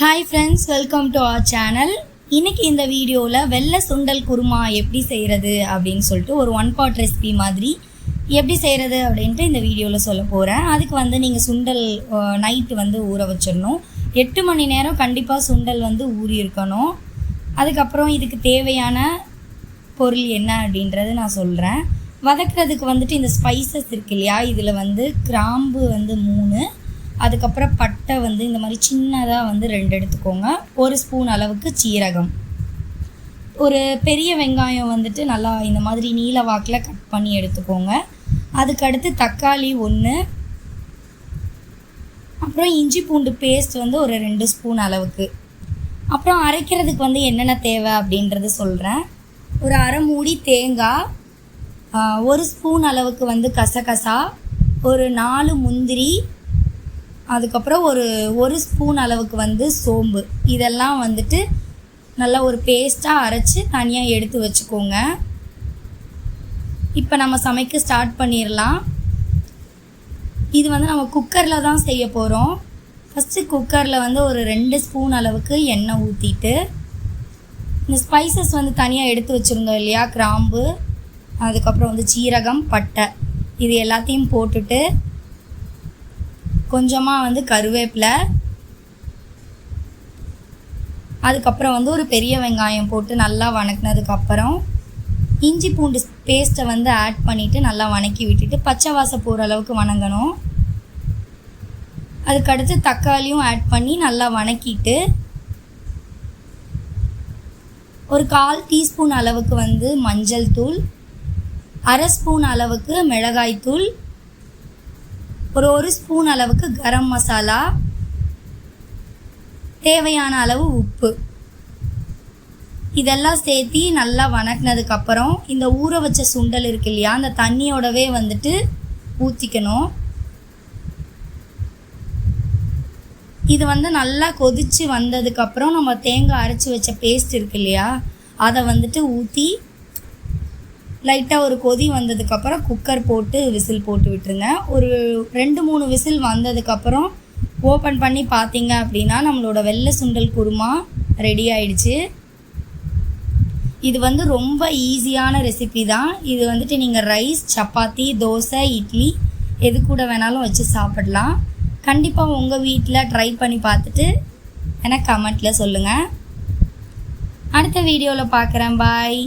Hi friends welcome to our channel இன்றைக்கி இந்த வீடியோவில் வெள்ளை சுண்டல் குருமா எப்படி செய்கிறது அப்படின்னு சொல்லிட்டு ஒரு ஒன் பாட் ரெசிபி மாதிரி எப்படி செய்கிறது அப்படின்ட்டு இந்த வீடியோவில் சொல்ல போகிறேன் அதுக்கு வந்து நீங்கள் சுண்டல் நைட்டு வந்து ஊற வச்சிடணும். எட்டு மணி நேரம் கண்டிப்பாக சுண்டல் வந்து ஊறி இருக்கணும். அதுக்கப்புறம் இதுக்கு தேவையான பொருள் என்ன அப்படின்றது நான் சொல்கிறேன் வதக்குறதுக்கு வந்துட்டு இந்த ஸ்பைசஸ் இருக்கு இல்லையா? இதில் வந்து கிராம்பு வந்து மூணு அதுக்கப்புறம் பட்டை வந்து இந்த மாதிரி சின்னதாக வந்து ரெண்டு எடுத்துக்கோங்க. ஒரு ஸ்பூன் அளவுக்கு சீரகம். ஒரு பெரிய வெங்காயம் வந்துட்டு நல்லா இந்த மாதிரி நீல வாக்கில் கட் பண்ணி எடுத்துக்கோங்க. அதுக்கடுத்து தக்காளி ஒன்று அப்புறம் இஞ்சி பூண்டு பேஸ்ட் வந்து ஒரு ரெண்டு ஸ்பூன் அளவுக்கு. அப்புறம் அரைக்கிறதுக்கு வந்து என்னென்ன தேவை அப்படின்றது சொல்கிறேன் ஒரு அரை மூடி தேங்காய் ஒரு ஸ்பூன் அளவுக்கு வந்து கசகசா ஒரு நாலு முந்திரி அதுக்கப்புறம் ஒரு ஒரு ஸ்பூன் அளவுக்கு வந்து சோம்பு. இதெல்லாம் வந்துட்டு நல்லா ஒரு பேஸ்ட்டாக அரைச்சி தனியாக எடுத்து வச்சுக்கோங்க. இப்போ நம்ம சமைக்க ஸ்டார்ட் பண்ணிடலாம் இது வந்து நம்ம குக்கரில் தான் செய்ய போகிறோம் ஃபஸ்ட்டு குக்கரில் வந்து ஒரு ரெண்டு ஸ்பூன் அளவுக்கு எண்ணெய் ஊற்றிட்டு இந்த ஸ்பைசஸ் வந்து தனியாக எடுத்து வச்சுருந்தோம் இல்லையா கிராம்பு அதுக்கப்புறம் வந்து சீரகம் பட்டை இது எல்லாத்தையும் போட்டுட்டு கொஞ்சமாக வந்து கருவேப்பிலை. அதுக்கப்புறம் வந்து ஒரு பெரிய வெங்காயம் போட்டு நல்லா வணக்கினதுக்கப்புறம் இஞ்சி பூண்டு பேஸ்ட்டை வந்து ஆட் பண்ணிவிட்டு நல்லா வணக்கி விட்டுட்டு பச்சை வாசம் போகிற அளவுக்கு வணங்கணும். அதுக்கடுத்து தக்காளியும் ஆட் பண்ணி நல்லா வணக்கிட்டு ஒரு கால் டீஸ்பூன் அளவுக்கு வந்து மஞ்சள் தூள் அரை ஸ்பூன் அளவுக்கு மிளகாய்த்தூள் ஒரு ஒரு ஸ்பூன் அளவுக்கு கரம் மசாலா தேவையான அளவு உப்பு. இதெல்லாம் சேர்த்தி நல்லா வணக்கினதுக்கப்புறம் இந்த ஊற வச்ச சுண்டல் இருக்கு இல்லையா அந்த தண்ணியோடவே வந்துட்டு ஊற்றிக்கணும் இது வந்து நல்லா கொதிச்சு வந்ததுக்கப்புறம் நம்ம தேங்காய் அரைச்சி வச்ச பேஸ்ட் இருக்கு இல்லையா அதை வந்துட்டு ஊற்றி லைட்டாக ஒரு கொதி வந்ததுக்கப்புறம் குக்கர் போட்டு விசில் போட்டு விட்டுருங்க. ஒரு ரெண்டு மூணு விசில் வந்ததுக்கப்புறம் ஓப்பன் பண்ணி பார்த்தீங்க அப்படின்னா நம்மளோட வெள்ளை சுண்டல் குருமா ரெடி ஆயிடுச்சு. இது வந்து ரொம்ப ஈஸியான ரெசிபி தான். இது வந்துட்டு நீங்கள் ரைஸ் சப்பாத்தி தோசை இட்லி எது கூட வேணாலும் வச்சு சாப்பிடலாம். கண்டிப்பாக உங்கள் வீட்டில் ட்ரை பண்ணி பார்த்துட்டு எனக்கு கமெண்ட்டில் சொல்லுங்கள் அடுத்த வீடியோவில் பார்க்குறேன். பாய்